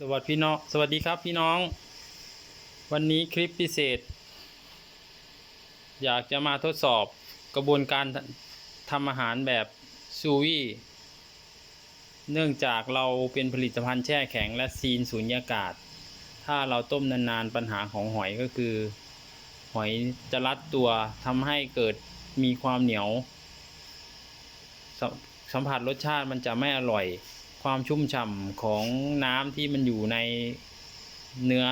สวัสดีพี่น้องสวัสดีครับพี่น้อง วันนี้คลิปพิเศษ อยากจะมาทดสอบกระบวนการทำอาหารแบบซูวี่เนื่องจากเราเป็นผลิตภัณฑ์แช่แข็งและซีนสูญญากาศ ถ้าเราต้มนานๆปัญหาของหอยก็คือ หอยจะรัดตัวทำให้เกิดมีความเหนียว สัมผัสรสชาติมันจะไม่อร่อย ความชุ่มฉ่ำของน้ำที่มันอยู่ในเนื้อ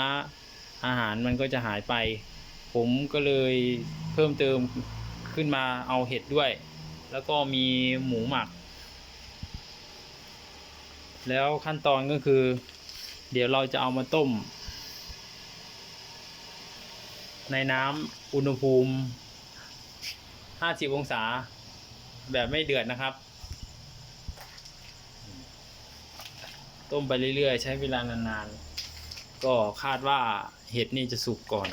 อาหารมันก็จะหายไป ผมก็เลยเพิ่มเติมขึ้นมาเอาเห็ดด้วย แล้วก็มีหมูหมัก แล้วขั้นตอนก็คือ เดี๋ยวเราจะเอามาต้ม ในน้ำอุณหภูมิ 50 องศาแบบไม่เดือดนะครับ ต้มไปเรื่อยๆ ใช้เวลานานๆ ก็คาดว่าเห็ดนี่จะสุกก่อน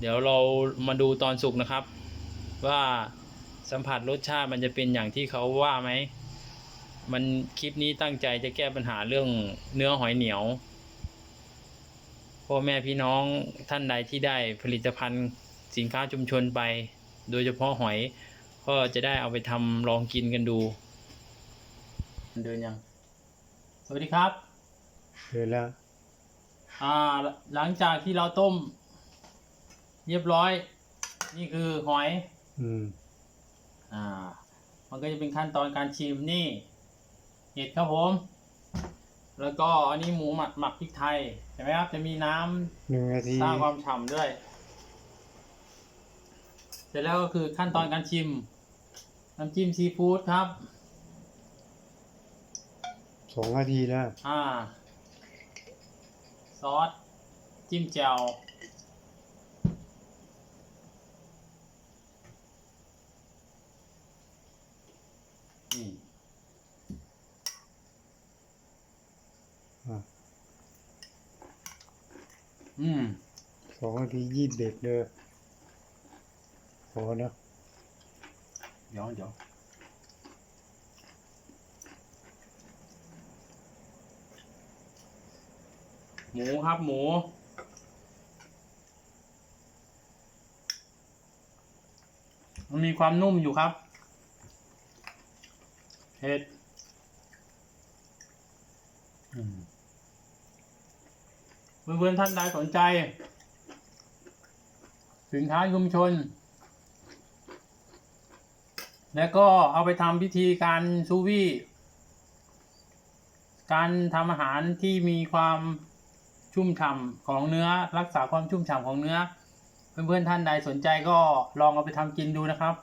เดี๋ยวเรามาดูตอนสุกนะครับ ว่าสัมผัสรสชาติมันจะเป็นอย่างที่เขาว่าไหม มันคลิปนี้ตั้งใจจะแก้ปัญหาเรื่องเนื้อหอยเหนียวพ่อแม่พี่น้องท่านใดที่ได้ผลิตภัณฑ์สินค้าชุมชนไป โดยเฉพาะหอย ก็จะได้เอาไปทำลองกินกันดู เดินยัง สวัสดีครับ เดินแล้ว อ่า หลังจากที่เราต้ม เรียบร้อย นี่คือหอย อืม อ่า มันก็จะเป็นขั้นตอนการชิมนี่ เห็ดครับผม แล้วก็อันนี้หมูหมักหมักพริกไทยเห็นไหมครับ จะมีน้ำหนึ่งนาทีสร้างความฉ่ำด้วย เสร็จแล้วก็คือขั้นตอนการชิม น้ำจิ้มซีฟู้ดครับ สองนาทีแล้ว อ่า ซอส จิ้มแจ่วนี่อะอืม สองนาทียี่สิบเอ็ดเลยพอนะ เดี๋ยวเดี๋ยว หมูครับหมู มันมีความนุ่มอยู่ครับเห็ดอืมเพื่อนๆท่านใดสนใจ สินค้าชุมชน แล้วก็เอาไปทำพิธีการซูวี่การทำอาหารที่มีความ ชุ่มฉ่ำของเนื้อ รักษาความชุ่มฉ่ำของเนื้อ เพื่อนๆท่านใดสนใจก็ลองเอาไปทำกินดูนะครับ